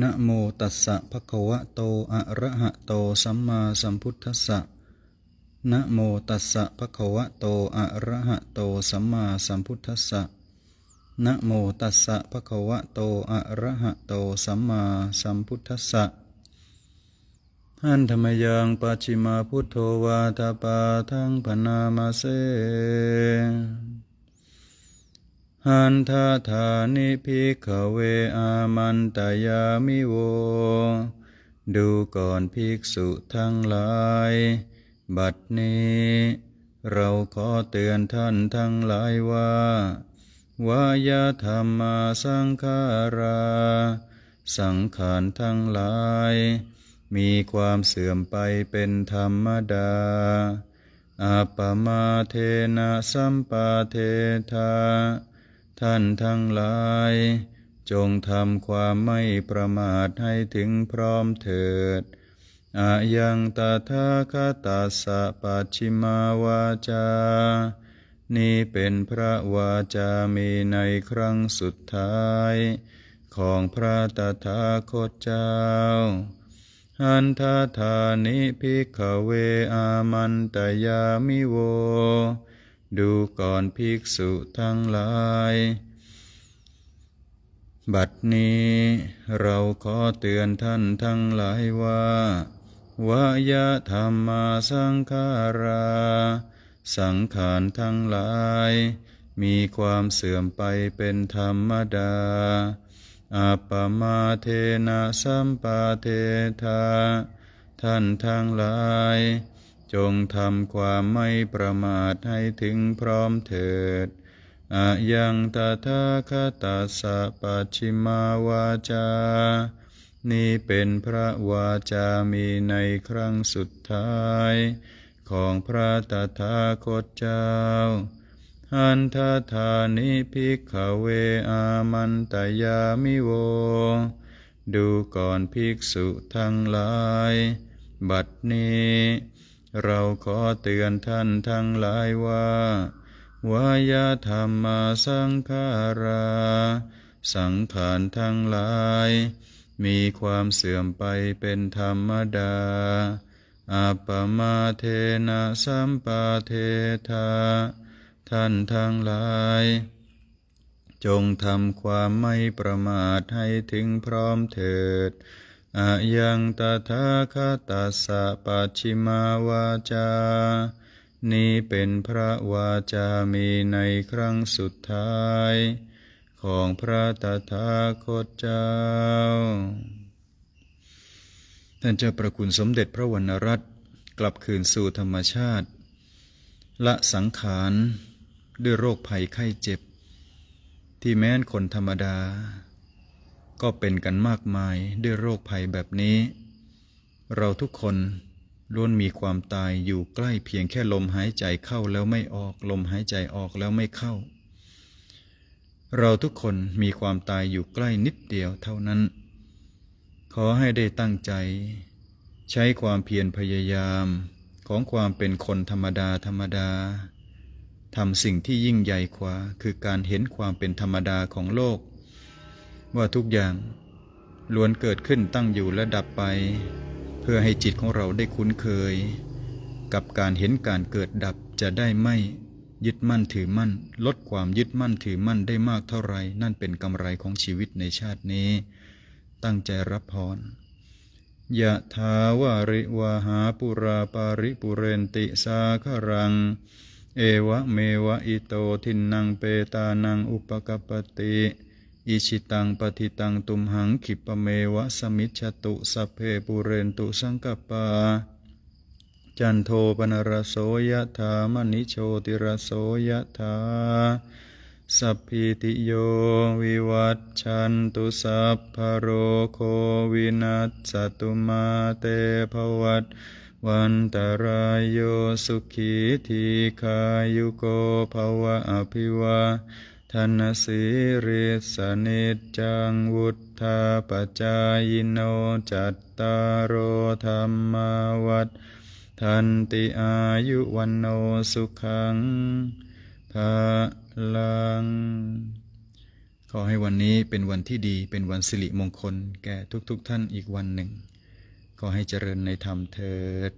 นะโมตัสสะภะคะวะโต อะระหะโต สัมมาสัมพุทธัสสะ นะโมตัสสะภะคะวะโต อะระหะโต สัมมาสัมพุทธัสสะ นะโมตัสสะภะคะวะโต อะระหะโต สัมมาสัมพุทธัสสะหันธรรมยังปัจฉิมาพุทโธวาทาปาทังพนามาเส หันทาธานิพิกขเวอามันตยามิโว ดูก่อนภิกษุทั้งหลาย บัดนี้ เราขอเตือนท่านทั้งหลายว่าวายธรรมาสังขารา สังขารทั้งหลาย มีความเสื่อมไปเป็นธรรมดาอาปมาเทนะสัมปาเทธา ท่านทั้งหลาย จงทำความไม่ประมาทให้ถึงพร้อมเถิดอายังตถาคตาสะปัจฉิมาวาจา นี่เป็นพระวาจามีในครั้งสุดท้าย ของพระตถาคตเจ้า หันทาธานิพิกขเวอามันตยามิโว ดูก่อนภิกษุทั้งหลาย บัดนี้เราขอเตือนท่านทั้งหลายว่าวายธรรมาสังขารา สังขารทั้งหลาย มีความเสื่อมไปเป็นธรรมดาอาปมาเทนะสัมปาเทธาท่านทั้งหลาย จงทำความไม่ประมาทให้ถึงพร้อมเถิดอายังตถาคตาสะปัจฉิมาวาจา นี่เป็นพระวาจามีในครั้งสุดท้าย ของพระตถาคตเจ้า หันทาธานิพิกขเวอามันตยามิโว ดูก่อนภิกษุทั้งหลาย บัดนี้ เราขอเตือนท่านทั้งหลายว่าวายธรรมาสังขารา สังขารทั้งหลาย มีความเสื่อมไปเป็นธรรมดาอาปมาเทนะสัมปาเทธาท่านทั้งหลาย จงทำความไม่ประมาทให้ถึงพร้อมเถิด อายังตถาคตาสะปัจฉิมาวาจา นี้เป็นพระวาจามีในครั้งสุดท้าย ของพระตถาคตเจ้า ท่านเจ้าประคุณสมเด็จพระวรรณรัตน์กลับคืนสู่ธรรมชาติ ละสังขารด้วยโรคภัยไข้เจ็บ ที่แม้นคนธรรมดา ก็เป็นกันมากมายด้วยโรคภัยแบบนี้ เราทุกคนล้วนมีความตายอยู่ใกล้เพียงแค่ลมหายใจเข้าแล้วไม่ออก ลมหายใจออกแล้วไม่เข้า เราทุกคนมีความตายอยู่ใกล้นิดเดียวเท่านั้น ขอให้ได้ตั้งใจ ใช้ความเพียรพยายามของความเป็นคนธรรมดาธรรมดาทำสิ่งที่ยิ่งใหญ่กว่า คือการเห็นความเป็นธรรมดาของโลก ว่าทุกอย่างล้วนเกิดขึ้นตั้งอยู่และดับไป เพื่อให้จิตของเราได้คุ้นเคย กับการเห็นการเกิดดับจะได้ไม่ยึดมั่นถือมั่น ลดความยึดมั่นถือมั่นได้มากเท่าไรนั่นเป็นกำไรของชีวิตในชาตินี้ ตั้งใจรับพรยะถาวาริวาหาปุราปาริปุเรนติสาครัง เอวะเมวะอิโตทินนางเปตานังอุปกปติ อิชิตังปฏิตังตุมหังขิปะเมวะสมิจฉตุสัพเพปุเรนตุสังกปาจันโทปนรโสยะถามณิโชติรโสยะถาสัพพิติโยวิวัตชันตุสัพพะโรโควินัสสตุมาเตภวัตวันตรายโยสุขีทีขายุโกภวะอภิวา ทนสีริสนิจจังวุธาปจายโนจัตตารโอธรรมาวัฏทันติอายุวันโนสุขังภาลัง ขอให้วันนี้เป็นวันที่ดีเป็นวันสิริมงคลแก่ทุกๆทท่านอีกวันหนึ่ง ขอให้เจริญในธรรมเถิด